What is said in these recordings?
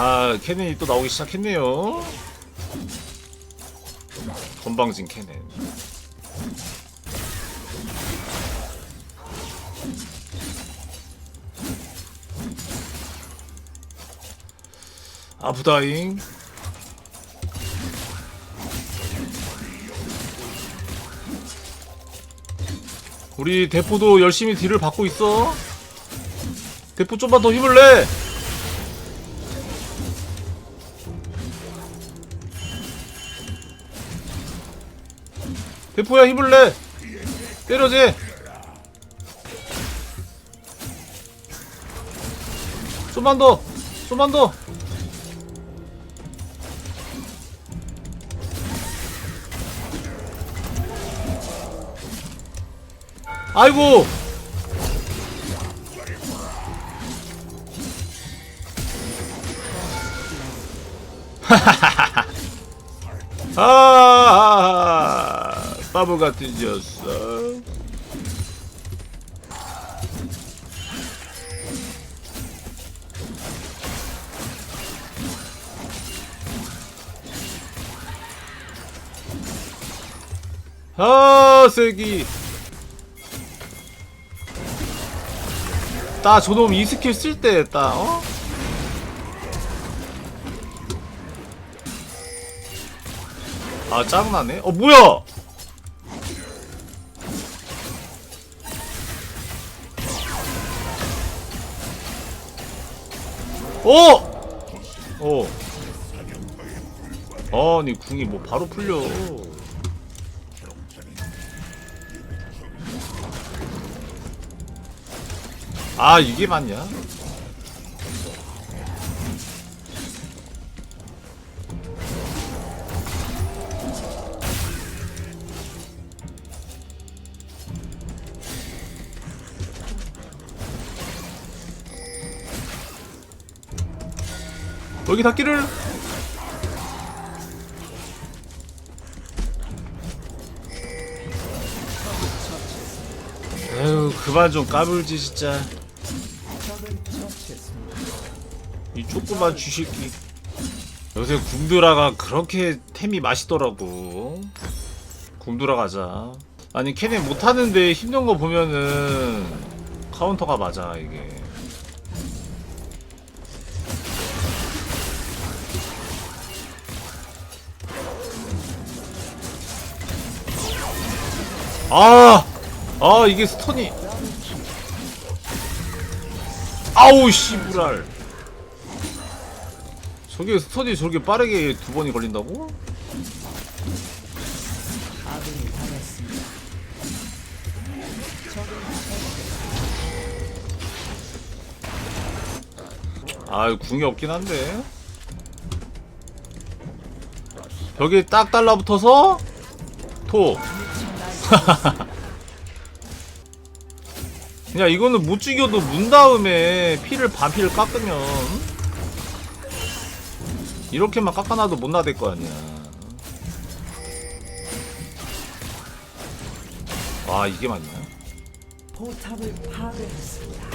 아 캐넨이 또 나오기 시작했네요. 건방진 캐넨. 아부다잉. 우리 대포도 열심히 딜을 받고 있어. 대포 좀만 더 힘을 내 대포야 힘을 내. 때려지. 좀만 더 좀만 더. 아이고. 아, 바보 같은 녀석. 아, 세기. 나 저놈 이 스킬 쓸 때, 딱, 어? 아 짜증나네 어 뭐야 어! 어 아니 궁이 뭐 바로 풀려 아 이게 맞냐? 여기 닿기를. 에휴 그만 좀 까불지 진짜. 이 조그만 쥐새끼. 요새 굼드라가 그렇게 템이 맛있더라고. 굼드라 가자. 아니 캐넨 못하는데 힘든 거 보면은 카운터가 맞아 이게 아! 아, 이게 스턴이. 아우, 씨부랄. 저게 스턴이 저렇게 빠르게 두 번이 걸린다고? 아, 궁이 없긴 한데. 벽에 딱 달라붙어서 토. 야 이거는 못 죽여도 문 다음에 피를 반피를 깎으면 이렇게만 깎아놔도 못 나댈 거 아니야 와 이게 맞냐 포탑을 파괴했습니다.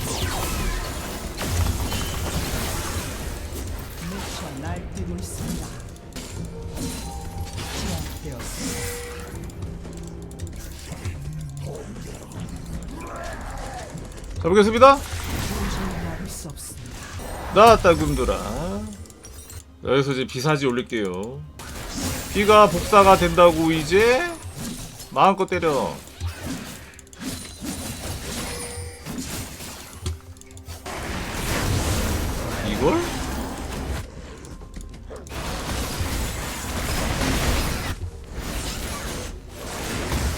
날뛰고 있습니다. 제압되었습니다. 수 없습니다. 나왔다 굼돌아 여기서 이제 비사지 올릴게요 피가 복사가 된다고 이제 마음껏 때려 이걸?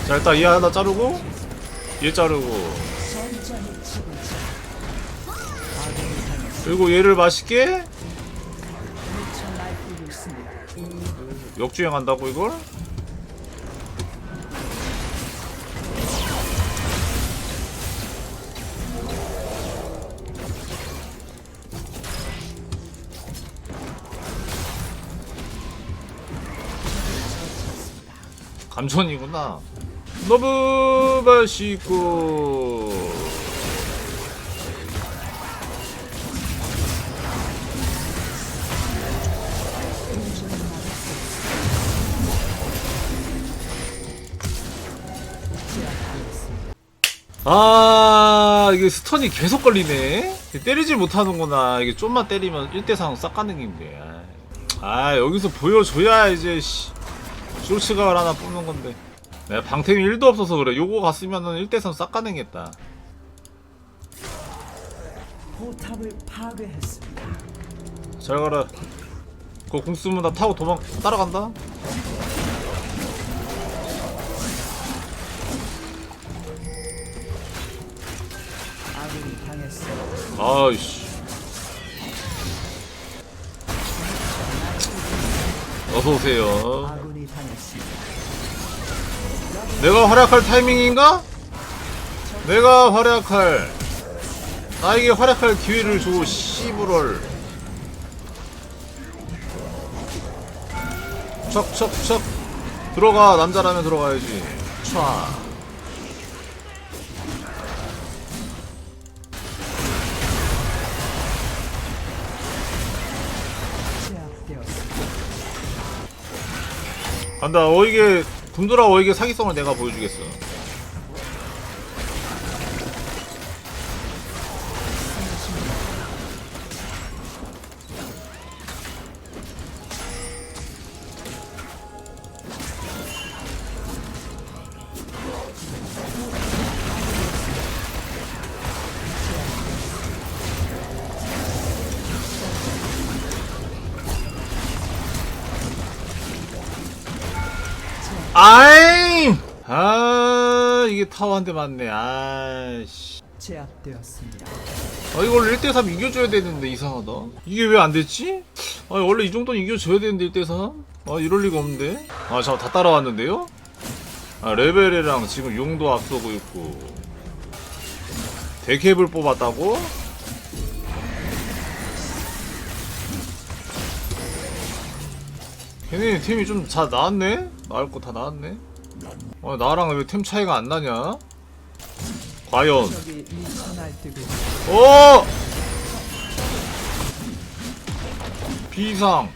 자 일단 얘 하나 자르고 얘 자르고 그리고 얘를 맛있게. 역주행한다고 이걸? 감천이구나. 너무 맛있고. 아 이게 스턴이 계속 걸리네. 때리질 못하는구나. 이게 좀만 때리면 1대3 싹 가는 긴데 아 여기서 보여줘야 이제 씨. 쇼츠각을 하나 뽑는 건데. 내가 방템이 1도 없어서 그래. 요거 갔으면은 1대3 싹 가능했다. 포탑을 파괴했습니다. 잘 가라. 그거 공 쓰면 나 타고 도망 따라간다 아이씨. 어서오세요. 내가 활약할 타이밍인가? 내가 활약할 나에게 활약할 기회를 줘 씨부럴. 척척척. 들어가 남자라면 들어가야지. 촤 간다. 어이게 굶돌아 어이게 사기성을 내가 보여주겠어 아잉 아 이게 타워 한 대 맞네 아씨 제압되었습니다. 아 이걸 1대3 이겨줘야 되는데 이상하다 이게 왜 안 됐지? 아 원래 이 정도는 이겨줘야 되는데 1대3 아 이럴 리가 없는데 아 잠깐 다 따라왔는데요? 아 레벨이랑 지금 용도 앞서고 있고 데캡을 뽑았다고? 걔네 팀이 좀다 나왔네? 나을 거 다 나왔네? 아 나랑 왜 템 차이가 안 나냐? 과연. 오! 비상.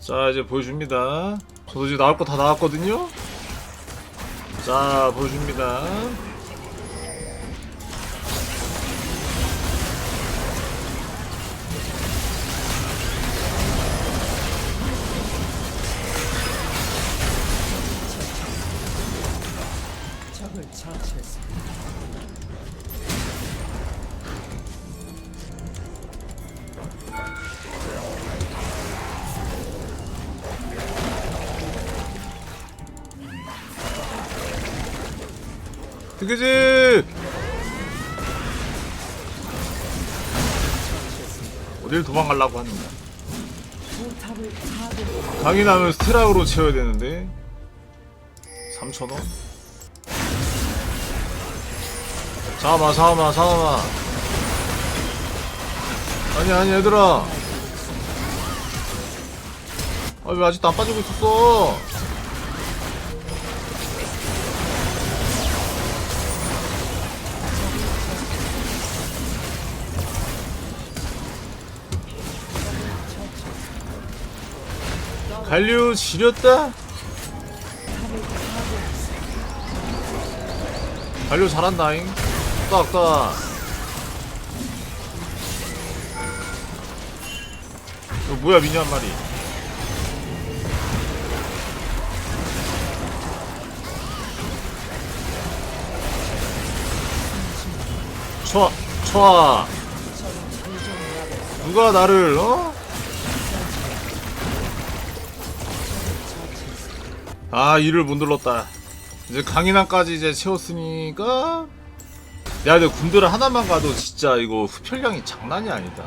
자, 이제 보여줍니다. 저도 이제 나올 거 다 나왔거든요? 자, 보여줍니다. 뜨개지! 어딜 도망가려고 하는가? 포탑을 파괴. 강인하면 스테락으로 채워야 되는데 3,000원? 잠깐만 잠깐만 잠깐만 아니 아니 얘들아. 아왜 아직도 안 빠지고 있었어? 갈류 지렸다? 갈류 잘한다잉 딱딱 이거 뭐야 미녀 한 마리 촤, 촤. 누가 나를, 어? 아, 이를 못 눌렀다. 이제 강인함까지 이제 채웠으니까. 야, 근데 군대를 하나만 가도 진짜 이거 흡혈량이 장난이 아니다.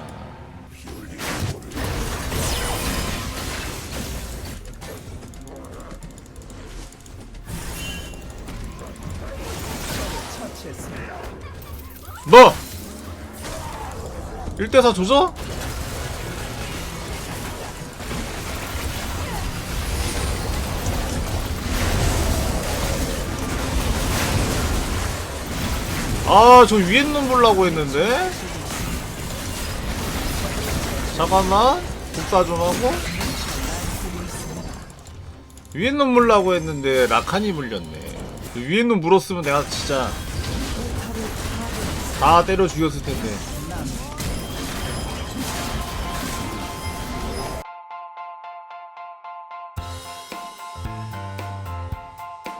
뭐? 1대4 조져? 아, 저 위에 놈 보려고 했는데? 잠깐만. 복사 좀 하고. 위에 놈 물라고 했는데 라칸이 물렸네 위에 놈 물었으면 내가 진짜 다 때려 죽였을 텐데